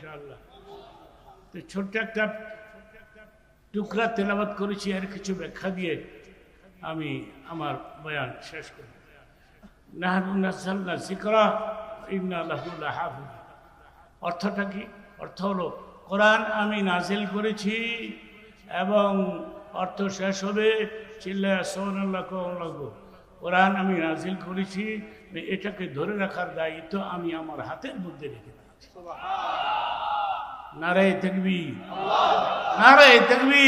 ইনশাআল্লাহ। তো ছোট্ট একটা টুকরা তেলাবাত করেছি, আর কিছু ব্যাখ্যা দিয়ে আমি আমার বয়ান শেষ করি নাহনু নাসাল্লা সিকরা ইন্না হাফিজ অর্থটা কি? অর্থ হলো, কোরআন আমি নাজিল করেছি এবং অর্থ শেষ হবে চিল্লা সোনাল্লাহ লাগো কোরআন আমি নাজিল করেছি এটাকে ধরে রাখার দায়িত্ব আমি আমার হাতের মধ্যে রেখে দিয়েছি। নারে তেকবি নারে তেকবি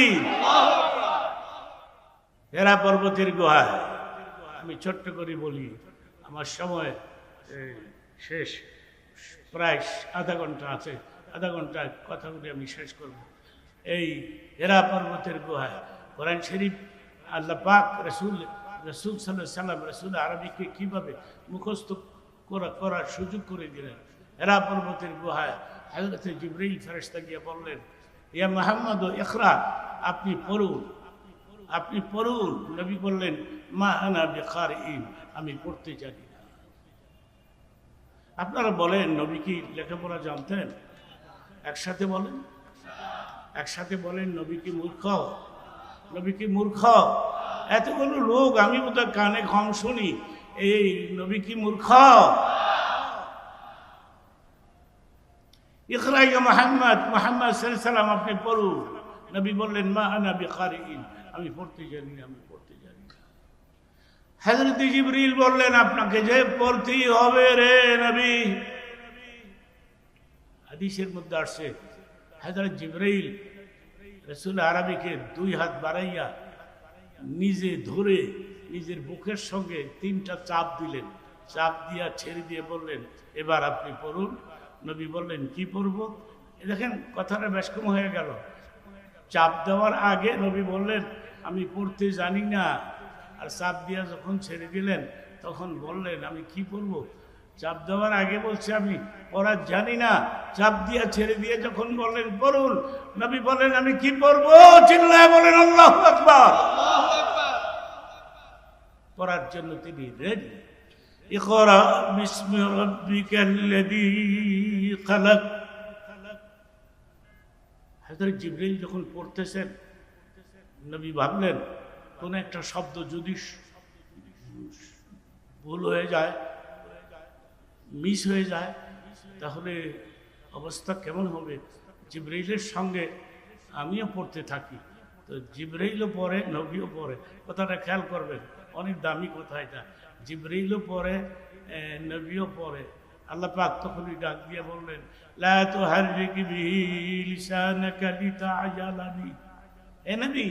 হেরা পর্বতের গুহায় আমি ছোট্ট করে বলি, আমার সময় শেষ। প্রায় আধা ঘণ্টা আছে। আধা ঘণ্টা কথাগুলি আমি শেষ করব। এই হেরা পর্বতের গুহায় কোরআন শরীফ, আল্লাহ পাক রসুল রসুল সাল্লাম রসুল আরবিকে কীভাবে মুখস্থ করা, করার সুযোগ করে দিলেন। হেরা পর্বতের গুহায় হজরত জিবরিল গিয়ে বললেন, ইয়া ইখরা আপনি পড়ুন। আপনি পড়ুন। নবী বললেন, মা আনা বেকার আমি পড়তে জানি না। আপনারা বলেন, নবী কি লেখাপড়া জানতেন? একসাথে বলেন। একসাথে বলেন, নবী কি মূর্খ? নবী কি মূর্খ? এতগুলো লোক, আমি বোধহয় কানে কম শুনি। এই নবী কি মূর্খ? ইকরাইয়া মোহাম্মদ মোহাম্মদ সাল্লাম আপনি পড়ুন। নবী বললেন, মা আনা বেকার আমি পড়তে জানি আমি পড়তে জানি না। হজরত জিবরিল বললেন, আপনাকে যে পড়তেই হবে রে নবী। হাদিসের মধ্যে আসছে হজরত জিবরাইল রসুল আরবিকে দুই হাত বাড়াইয়া নিজে ধরে নিজের বুকের সঙ্গে তিনটা চাপ দিলেন। চাপ দিয়া ছেড়ে দিয়ে বললেন, এবার আপনি পড়ুন। নবী বললেন, কি পড়ব? এ দেখেন, কথাটা বেশ কম হয়ে গেল। চাপ দেওয়ার আগে নবী বললেন, আমি পড়তে জানি না। আর চাপ দিয়া যখন ছেড়ে দিলেন, তখন বললেন, আমি কি পড়ব? চাপ দেওয়ার আগে বলছে, আমি পড়া জানি না। চাপ দিয়া ছেড়ে দিয়ে যখন বললেন, পড়ুন। নবী বললেন, আমি কি পড়ব? চিল্লায় বলেন আল্লাহ পড়ার জন্য তিনি রেডি ইকরা বিস্মি রাব্বিকাল্লাযী খালাক হযরত জিবরিল যখন পড়তেছেন, নবী ভাবলেন, কোন একটা শব্দ যদি ভুল হয়ে যায়, মিস হয়ে যায়, তাহলে অবস্থা কেমন হবে? জিব্রাইলের সঙ্গে আমিও পড়তে থাকি। তো জিব্রাইলও পড়ে, নবীও পড়ে। কথাটা খেয়াল করবেন, অনেক দামি কথা এটা। জিব্রাইলও পরে নবীও পরে আল্লাহ পাক তখনই ডাক দিয়ে বললেন, লা তুহাররিক বিহি লিসানাকা লিতাআজালা বি এ নবী,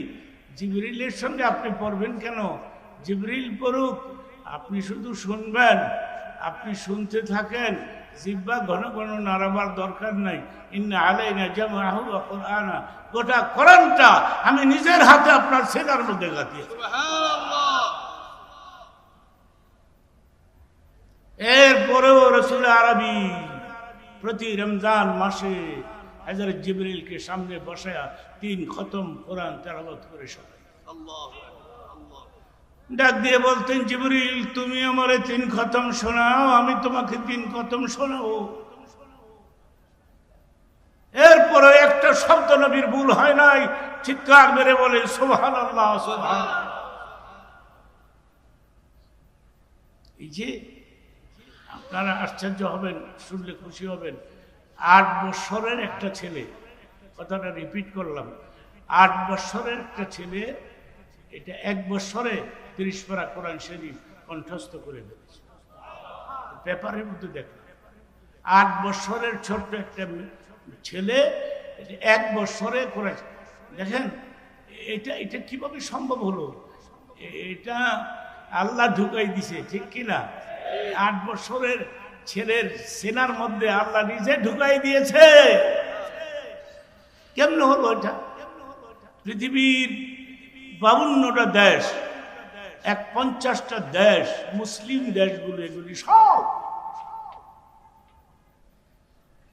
জিবরিলের সঙ্গে আপনি পড়বেন কেন? জিবরিল পড়ুক, আপনি শুধু শুনবেন, আপনি শুনতে থাকেন। জিব্বা ঘন ঘন নাড়াবার দরকার নাই। ইন্না আলাইনা জামাহু ওয়া কুরআনা। গোটা কোরআনটা আমি নিজের হাতে আপনার সেনার মধ্যে গাঁথিয়ে এরপরেও রসুল আরবি প্রতি রমজান মাসে হাজার জিবরিলকে সামনে বসায়া তিন খতম কোরআন তেলাবত করে সবাই। ডাক দিয়ে বলতেন জিবরিল তুমি আমারে তিন খতম শোনাও আমি তোমাকে তিন খতম শোনাবো। এরপরে একটা শব্দ নবীর ভুল হয় নাই চিৎকার মেরে বলে সোহান আল্লাহ সোহান এই যে আপনারা আশ্চর্য হবেন, শুনলে খুশি হবেন। আট বছরের একটা ছেলে, কথাটা রিপিট করলাম। আট বছরের একটা ছেলে, এটা এক বছরে তিরিশ পারা কোরআন শরীফ কণ্ঠস্থ করে ফেলেছে পেপারের মধ্যে দেখলাম আট বছরের ছোট্ট একটা ছেলে এক বছরে করেছে দেখেন, এটা এটা কীভাবে সম্ভব হলো? এটা আল্লাহ ঢুকাই দিছে, ঠিক কিনা? আট বছরের ছেলের সেনার মধ্যে আল্লাহ নিজে ঢুকাই দিয়েছে। কেমন হলো এটা? পৃথিবীর বাউন্নটা দেশ, এক পঞ্চাশটা দেশ, মুসলিম দেশগুলো এগুলি সব।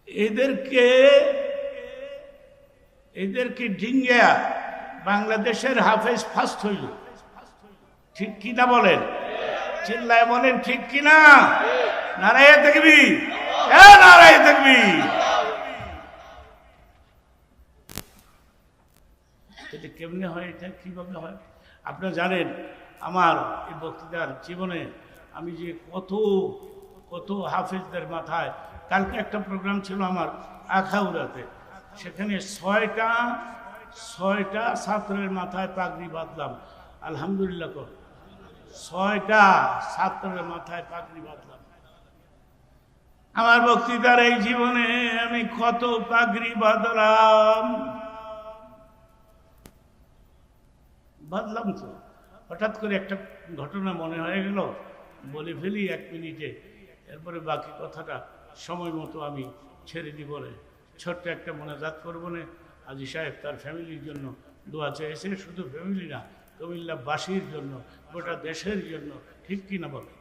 এদেরকে এদেরকে ডিঙ্গা বাংলাদেশের হাফেজ ফার্স্ট হইল। ঠিক কিনা বলেন? চিল্লায় বলেন, ঠিক কিনা নারায় দেখবি নারায় দেখবি এটা কেমনে হয়? এটা কীভাবে হয়? আপনারা জানেন, আমার এই বক্তৃতার জীবনে আমি যে কত কত হাফিজদের মাথায়, কালকে একটা প্রোগ্রাম ছিল আমার আখাউরাতে সেখানে ছয়টা ছয়টা ছাত্রের মাথায় পাগড়ি বাঁধলাম। আলহামদুলিল্লাহ ছয়টা ছাত্রের মাথায় পাগড়ি বাঁধলাম। আমার বক্তৃতার এই জীবনে আমি কত পাগড়ি বাঁধলাম। বাঁধলাম তো। হঠাৎ করে একটা ঘটনা মনে হয়ে গেল, বলে ফেলি এক মিনিটে। এরপরে বাকি কথাটা সময় মতো আমি ছেড়ে দিই বলে। ছোট্ট একটা মোনাজাত করব না। আজি সাহেব তার ফ্যামিলির জন্য দোয়া চেয়েছে। শুধু ফ্যামিলি না কুমিল্লাবাসীর জন্য গোটা দেশের জন্য ঠিক কিনা বলে?